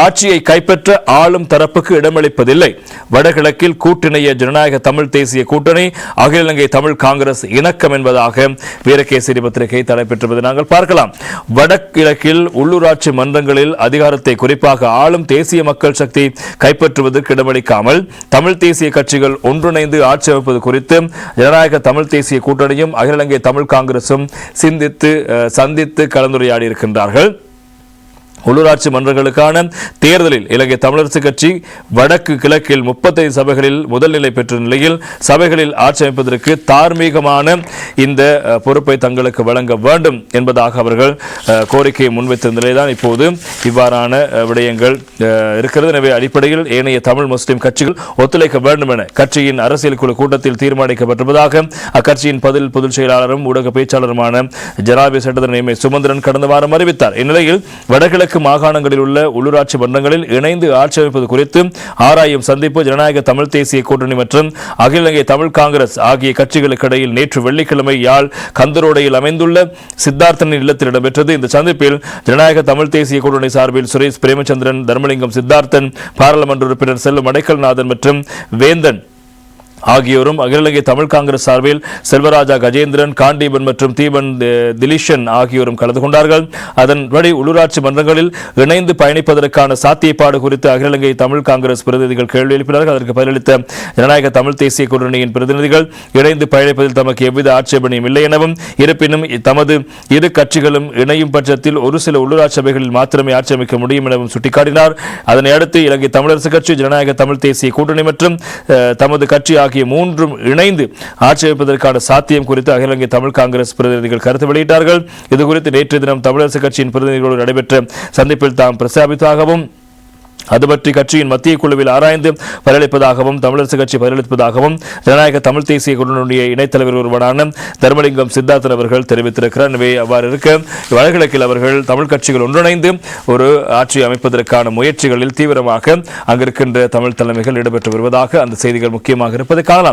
ஆட்சியை கைப்பற்ற ஆளும் தரப்புக்கு இடமளிப்பதில்லை. வடகிழக்கில் கூட்டிணைய ஜனநாயக தமிழ் தேசிய கூட்டணி அகில இலங்கை தமிழ் காங்கிரஸ் இணக்கம் என்பதாக வீரகேசரி பத்திரிகை தலைப்பெற்றுவதை நாங்கள் பார்க்கலாம். வடகிழக்கில் உள்ளூராட்சி மன்றங்களில் அதிகாரத்தை குறிப்பாக ஆளும் தேசிய மக்கள் சக்தி கைப்பற்றுவதற்கு இடமளிக்காமல் தமிழ் தேசிய கட்சிகள் ஒன்றிணைந்து ஆட்சி அமைப்பது குறித்து ஜனநாயக தமிழ் தேசிய கூட்டணியும் அகில இலங்கை தமிழ் காங்கிரசும் சிந்தித்து சந்தித்து கலந்துரையாடி இருக்கின்றார்கள் உள்ளூராட்சி மன்றங்களுக்கான தேர்தலில் இலங்கை தமிழரசு கட்சி வடக்கு கிழக்கில் முப்பத்தைந்து சபைகளில் முதல்நிலை பெற்ற நிலையில் சபைகளில் ஆட்சி அமைப்பதற்கு தார்மீகமான இந்த பொறுப்பை தங்களுக்கு வழங்க வேண்டும் என்பதாக அவர்கள் கோரிக்கையை முன்வைத்த நிலைதான் இப்போது இவ்வாறான விடயங்கள் இருக்கிறது. எனவே அடிப்படையில் ஏனைய தமிழ் முஸ்லிம் கட்சிகள் ஒத்துழைக்க வேண்டும் என கட்சியின் அரசியல் குழு கூட்டத்தில் தீர்மானிக்கப்பட்டிருப்பதாக அக்கட்சியின் பதில் பொதுச் செயலாளரும் ஊடக பேச்சாளருமான ஜனாபி சட்டத்தின் நியமி சுமந்திரன் கடந்த வாரம் அறிவித்தார். இந்நிலையில் வடகிழக்கு மாகாணங்களில் உள்ள உள்ளூராட்சி மன்றங்களில் இணைந்து ஆட்சி அமைப்பது குறித்து ஆராயும் சந்திப்பு ஜனநாயக தமிழ் தேசிய கூட்டணி மற்றும் அகில இலங்கை தமிழ் காங்கிரஸ் ஆகிய கட்சிகளுக்கு இடையில் நேற்று வெள்ளிக்கிழமை யாழ் கந்தரோடையில் அமைந்துள்ள சித்தார்த்தனின் இல்லத்தில் இடம்பெற்றது. இந்த சந்திப்பில் ஜனநாயக தமிழ் தேசிய கூட்டணி சார்பில் சுரேஷ் பிரேமச்சந்திரன் தர்மலிங்கம் சித்தார்த்தன் பாராளுமன்ற உறுப்பினர் செல்லும் அடைக்கல்நாதன் மற்றும் வேந்தன் ஆகியோரும் அகில இலங்கை தமிழ் காங்கிரஸ் சார்பில் செல்வராஜா கஜேந்திரன் காண்டீபன் மற்றும் தீபன் தி- திலீஷன் ஆகியோரும் கலந்து கொண்டார்கள். அதன்படி உள்ளூராட்சி மன்றங்களில் இணைந்து பயணிப்பதற்கான சாத்தியப்பாடு குறித்து அகில இலங்கை தமிழ் காங்கிரஸ் பிரதிநிதிகள் கேள்வி எழுப்பினார்கள். அதற்கு பதிலளித்த ஜனநாயக தமிழ் தேசிய கூட்டணியின் பிரதிநிதிகள் இணைந்து பயணிப்பதில் தமக்கு எவ்வித ஆட்சேபனையும் இல்லை எனவும் இருப்பினும் தமது இரு கட்சிகளும் இணையும் பட்சத்தில் ஒரு சில உள்ளூராட்சி சபைகளில் மாத்திரமே ஆட்சி அமைக்க முடியும் எனவும் சுட்டிக்காட்டினார். அதனையடுத்து இலங்கை தமிழரசு கட்சி ஜனநாயக தமிழ் தேசிய கூட்டணி மற்றும் தமது கட்சி ஆகிய மூன்றும் இணைந்து ஆட்சி அமைப்பதற்கான சாத்தியம் குறித்து அகில இலங்கை தமிழ் காங்கிரஸ் பிரதிநிதிகள் கருத்து வெளியிட்டார்கள். இது குறித்து நேற்று தினம் தமிழரசு கட்சியின் பிரதிநிதிகளோடு நடைபெற்ற சந்திப்பில் தாம் பிரஸ்தாபித்தாகவும் அது பற்றி கட்சியின் மத்திய குழுவில் ஆராய்ந்து பதிலளிப்பதாகவும் தமிழரசு கட்சி பதிலளிப்பதாகவும் ஜனநாயக தமிழ் தேசிய குழுவினுடைய இணைத்தலைவர் ஒருவரான தர்மலிங்கம் சித்தார்த்தன் அவர்கள் தெரிவித்திருக்கிறார். எனவே அவ்வாறு இருக்க வடகிழக்கில் அவர்கள் தமிழ் கட்சிகள் ஒன்றிணைந்து ஒரு ஆட்சி அமைப்பதற்கான முயற்சிகளில் தீவிரமாக அங்கிருக்கின்ற தமிழ் தலைமைகள் ஈடுபட்டு வருவதாக அந்த செய்திகள் முக்கியமாக இருப்பதை காணலாம்.